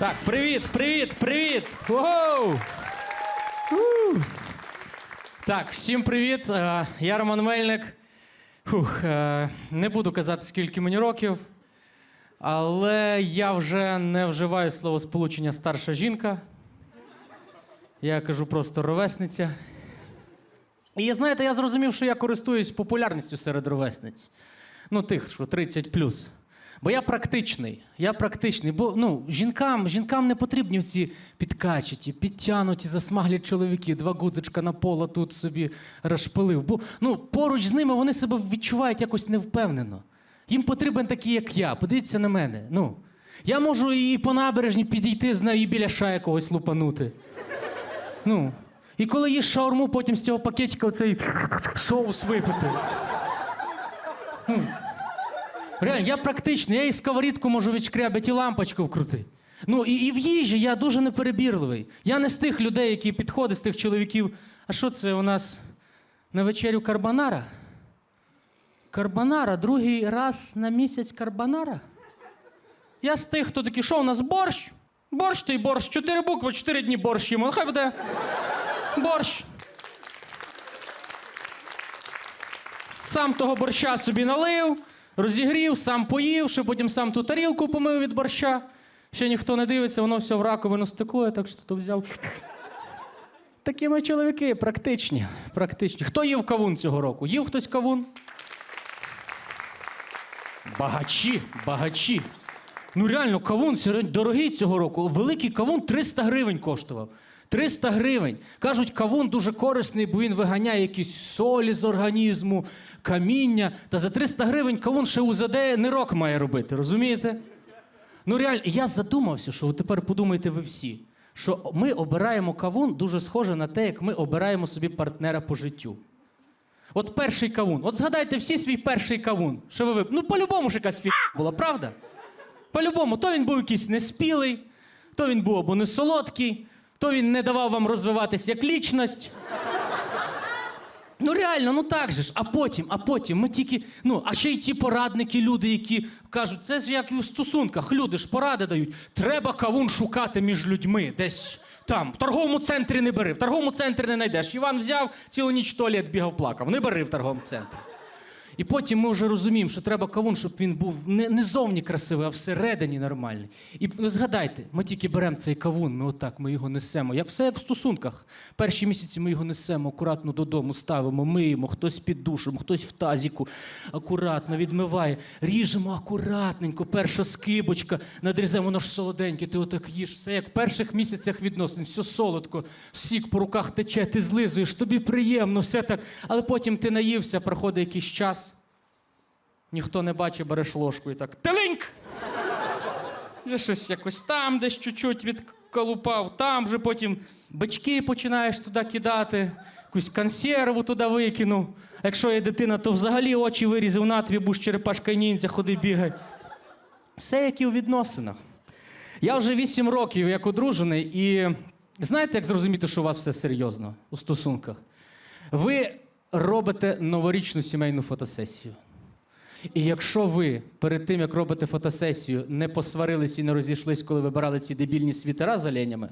Так, привіт, привіт, привіт! Воу! У! Так, всім привіт. Е, Я Роман Мельник. Фух, е, не буду казати, скільки мені років, але я вже не вживаю слово сполучення старша жінка. Я кажу просто ровесниця. І знаєте, я зрозумів, що я користуюсь популярністю серед ровесниць. Ну, тих, що 30 Бо я практичний. Я практичний. Бо ну, жінкам, жінкам не потрібні ці підкачаті, підтянуті, засмаглі чоловіки, два гудзичка на пола тут собі розшпилив. Бо ну, поруч з ними вони себе відчувають якось невпевнено. Їм потрібен такий, як я. Подивіться на мене. Ну, я можу і по набережні підійти з нею і біля шая когось лупанути. Ну. І коли їш шаурму, потім з цього пакетика оцей соус випити. Ну. Реально, я практичний, я і сковорідку можу відшкрябати, і лампочку вкрутити. Ну і, і в їжі я дуже неперебірливий. Я не з тих людей, які підходять, з тих чоловіків. А що це у нас на вечерю карбонара? Карбонара, другий раз на місяць карбонара? Я з тих, хто такий, що у нас борщ? Борщ той борщ, чотири букви, чотири дні борщ їмо. Хай буде борщ. Сам того борща собі налив, розігрів, сам поїв, ще потім сам ту тарілку помив від борща. Ще ніхто не дивиться, воно все в раковину стекло, я так що то взяв. Такі ми чоловіки, практичні. практичні. Хто їв кавун цього року? Їв хтось кавун? Багачі, багачі. Ну реально, кавун дорогий цього року. Великий кавун 300 гривень коштував. 300 гривень. Кажуть, кавун дуже корисний, бо він виганяє якісь солі з організму, каміння. Та за 300 гривень кавун ще УЗД не рок має робити, розумієте? Ну реально, я задумався, що тепер подумайте ви всі, що ми обираємо кавун дуже схоже на те, як ми обираємо собі партнера по життю. От перший кавун. От згадайте всі свій перший кавун. Що ви вип... Ну, по-любому ж якась фі була, правда? По-любому, то він був якийсь неспілий, то він був або не солодкий, то він не давав вам розвиватись як лічність. Ну реально, ну так же ж. А потім, а потім ми тільки. Ну, а ще й ті порадники, люди, які кажуть, це ж як і в стосунках. Люди ж поради дають. Треба кавун шукати між людьми. Десь там. В торговому центрі не бери. В торговому центрі не знайдеш. Іван взяв цілу ніч в туалет бігав, плакав. Не бери в торговому центрі. І потім ми вже розуміємо, що треба кавун, щоб він був не, не зовні красивий, а всередині нормальний. І ви згадайте, ми тільки беремо цей кавун, ми отак ми його несемо. Як все в стосунках. Перші місяці ми його несемо, акуратно додому ставимо, миємо, хтось під душем, хтось в тазіку, акуратно відмиває. Ріжемо акуратненько, перша скибочка, надрізаємо, ж солоденьке, ти отак їш. Все як в перших місяцях відносин, все солодко, сік по руках тече, ти злизуєш, тобі приємно, все так. Але потім ти наївся, проходить якийсь час. Ніхто не бачить, береш ложку і так. Телиньк! Я щось якось там десь чуть-чуть відколупав, там вже потім бички починаєш туди кидати, якусь консерву туди викинув. Якщо є дитина, то взагалі очі вирізав на тобі, будеш черепашка ніндзя, ходи бігай. Все як і у відносинах. Я вже 8 років як одружений, і знаєте, як зрозуміти, що у вас все серйозно у стосунках? Ви робите новорічну сімейну фотосесію. І якщо ви перед тим, як робите фотосесію, не посварились і не розійшлись, коли вибирали ці дебільні світера з оленями,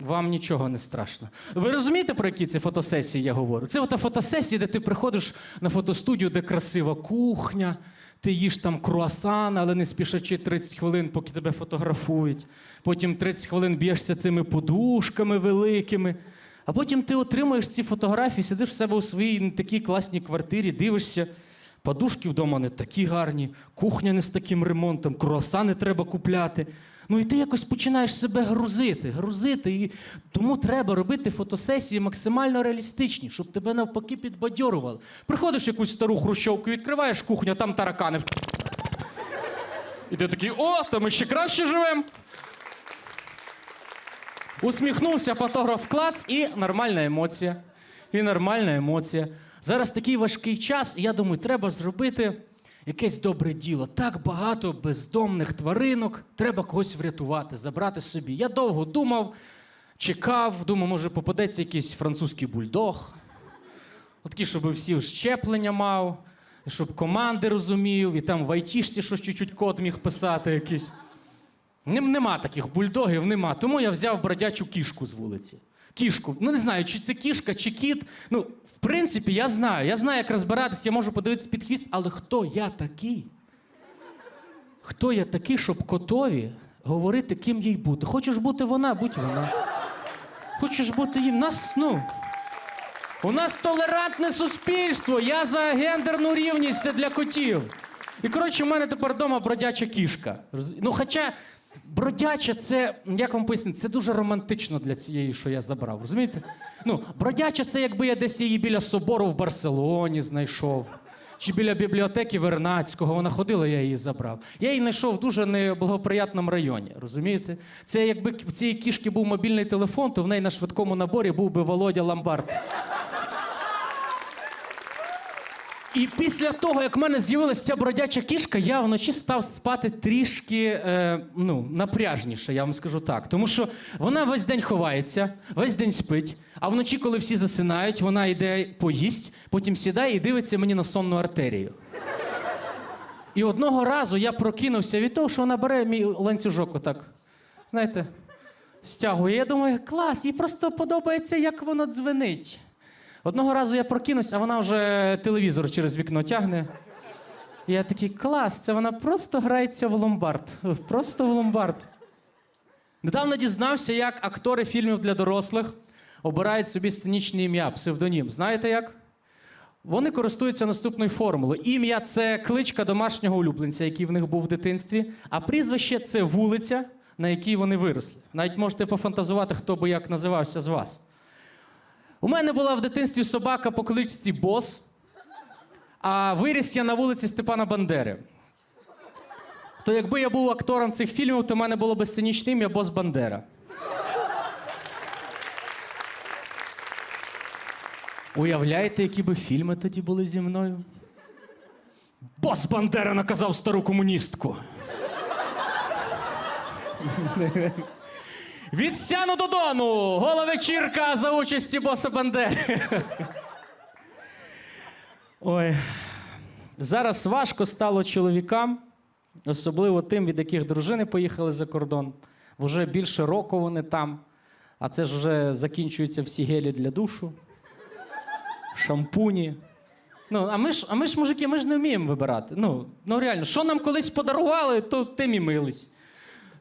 вам нічого не страшно. Ви розумієте, про які це фотосесії я говорю? Це ота фотосесія, де ти приходиш на фотостудію, де красива кухня, ти їш там круасан, але не спішачи 30 хвилин, поки тебе фотографують. Потім 30 хвилин б'єшся цими подушками великими. А потім ти отримуєш ці фотографії, сидиш в себе у своїй такій класній квартирі, дивишся. Подушки вдома не такі гарні, кухня не з таким ремонтом, круасани треба купляти. Ну і ти якось починаєш себе грузити, грузити. І тому треба робити фотосесії максимально реалістичні, щоб тебе навпаки підбадьорували. Приходиш в якусь стару хрущовку, відкриваєш кухню, а там таракани. І ти такий, о, то ми ще краще живемо. Усміхнувся фотограф клац і нормальна емоція. І нормальна емоція. Зараз такий важкий час, і я думаю, треба зробити якесь добре діло. Так багато бездомних тваринок, треба когось врятувати, забрати собі. Я довго думав, чекав, думав, може попадеться якийсь французький бульдог. Такий, щоб всі щеплення мав, щоб команди розумів, і там в айтішці щось чуть-чуть код міг писати якийсь. Нема таких бульдогів, нема. Тому я взяв бродячу кішку з вулиці. Кішку. Ну не знаю, чи це кішка, чи кіт. Ну, в принципі, я знаю. Я знаю, як розбиратися, я можу подивитися під хвіст, але хто я такий? Хто я такий, щоб котові говорити, ким їй бути? Хочеш бути вона, будь вона. Хочеш бути їм. Нас, ну. У нас толерантне суспільство. Я за гендерну рівність це для котів. І коротше, в мене тепер вдома бродяча кішка. Ну, хоча бродяча, це, як вам пояснити, це дуже романтично для цієї, що я забрав. Розумієте? Ну, бродяча це якби я десь її біля собору в Барселоні знайшов. Чи біля бібліотеки Вернацького вона ходила, я її забрав. Я її знайшов в дуже неблагоприятному районі. Розумієте? Це якби в цієї кішки був мобільний телефон, то в неї на швидкому наборі був би Володя Ламбард. І після того, як в мене з'явилася ця бродяча кішка, я вночі став спати трішки е, ну, напряжніше, я вам скажу так. Тому що вона весь день ховається, весь день спить, а вночі, коли всі засинають, вона йде поїсть, потім сідає і дивиться мені на сонну артерію. І одного разу я прокинувся від того, що вона бере мій ланцюжок отак. Знаєте, стягує. Я думаю, клас, їй просто подобається, як воно дзвенить. Одного разу я прокинусь, а вона вже телевізор через вікно тягне. Я такий клас, це вона просто грається в ломбард. Просто в ломбард. Недавно дізнався, як актори фільмів для дорослих обирають собі сценічне ім'я, псевдонім. Знаєте як? Вони користуються наступною формулою. Ім'я це кличка домашнього улюбленця, який в них був в дитинстві, а прізвище це вулиця, на якій вони виросли. Навіть можете пофантазувати, хто би як називався з вас. У мене була в дитинстві собака по кличці Бос, а виріс я на вулиці Степана Бандери. То якби я був актором цих фільмів, то в мене було б сценічне ім'я Бос Бандера. Уявляєте, які би фільми тоді були зі мною? Бос Бандера наказав стару комуністку. Від Сяну до! Гола вечірка за участі боса Бандери. Ой. Зараз важко стало чоловікам, особливо тим, від яких дружини поїхали за кордон. Вже більше року вони там, а це ж вже закінчуються всі гелі для душу, шампуні. Ну, а ми ж, а ми ж, мужики, ми ж не вміємо вибирати. Ну, ну реально, що нам колись подарували, то тим і мились.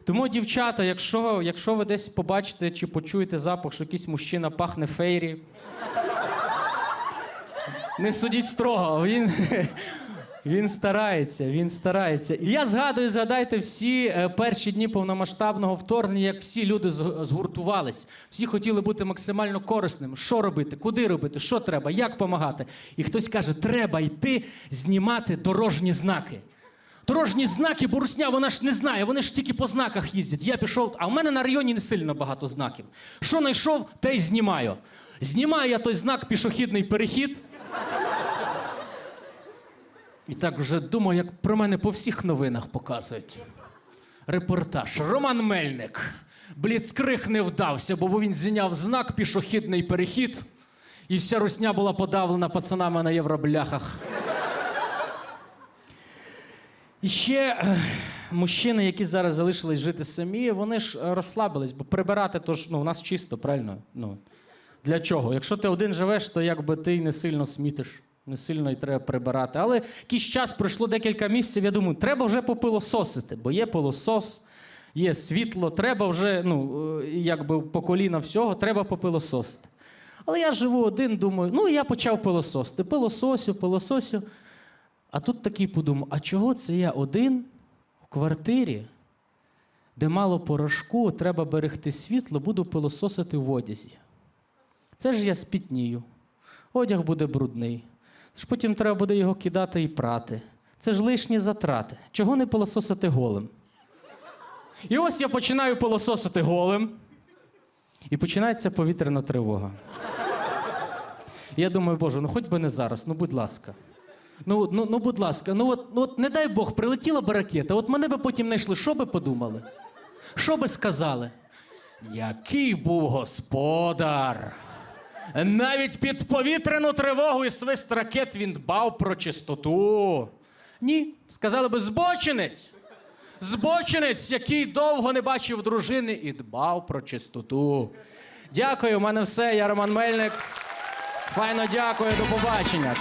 Тому, дівчата, якщо, якщо ви десь побачите чи почуєте запах, що якийсь мужчина пахне фейрі, не судіть строго, він, він старається, він старається. І я згадую, згадайте всі е, перші дні повномасштабного вторгнення, як всі люди зг- згуртувались. Всі хотіли бути максимально корисними. Що робити, куди робити, що треба, як допомагати. І хтось каже, треба йти знімати дорожні знаки. Дорожні знаки, бо русня, вона ж не знає, вони ж тільки по знаках їздять. Я пішов, а в мене на районі не сильно багато знаків. Що знайшов, те й знімаю. Знімаю я той знак пішохідний перехід. І так вже думаю, як про мене по всіх новинах показують. Репортаж. Роман Мельник. Бліцкриг не вдався, бо він зняв знак пішохідний перехід, і вся русня була подавлена пацанами на євробляхах. І ще е, мужчини, які зараз залишились жити самі, вони ж е, розслабились, бо прибирати то ж ну, у нас чисто, правильно? Ну, для чого? Якщо ти один живеш, то якби ти не сильно смітиш, не сильно й треба прибирати. Але якийсь час пройшло декілька місяців, я думаю, треба вже попилососити, бо є пилосос, є світло, треба вже, ну, е, якби по коліна всього, треба попилососити. Але я живу один, думаю, ну я почав пилососити. Пилососю, пилососю. А тут такий подумав: а чого це я один в квартирі, де мало порошку, треба берегти світло, буду пилососити в одязі. Це ж я спітнію. Одяг буде брудний. Ж потім треба буде його кидати і прати. Це ж лишні затрати. Чого не пилососити голим? І ось я починаю пилососити голим, і починається повітряна тривога. Я думаю, Боже, ну хоч би не зараз, ну будь ласка. Ну, ну, ну будь ласка, ну от, ну от не дай Бог, прилетіла би ракета, от мене би потім знайшли, що би подумали? Що би сказали? Який був господар? Навіть під повітряну тривогу і свист ракет він дбав про чистоту. Ні, сказали би збочинець. збочинець, який довго не бачив дружини і дбав про чистоту. Дякую, у мене все. Я Роман Мельник. Файно дякую, до побачення.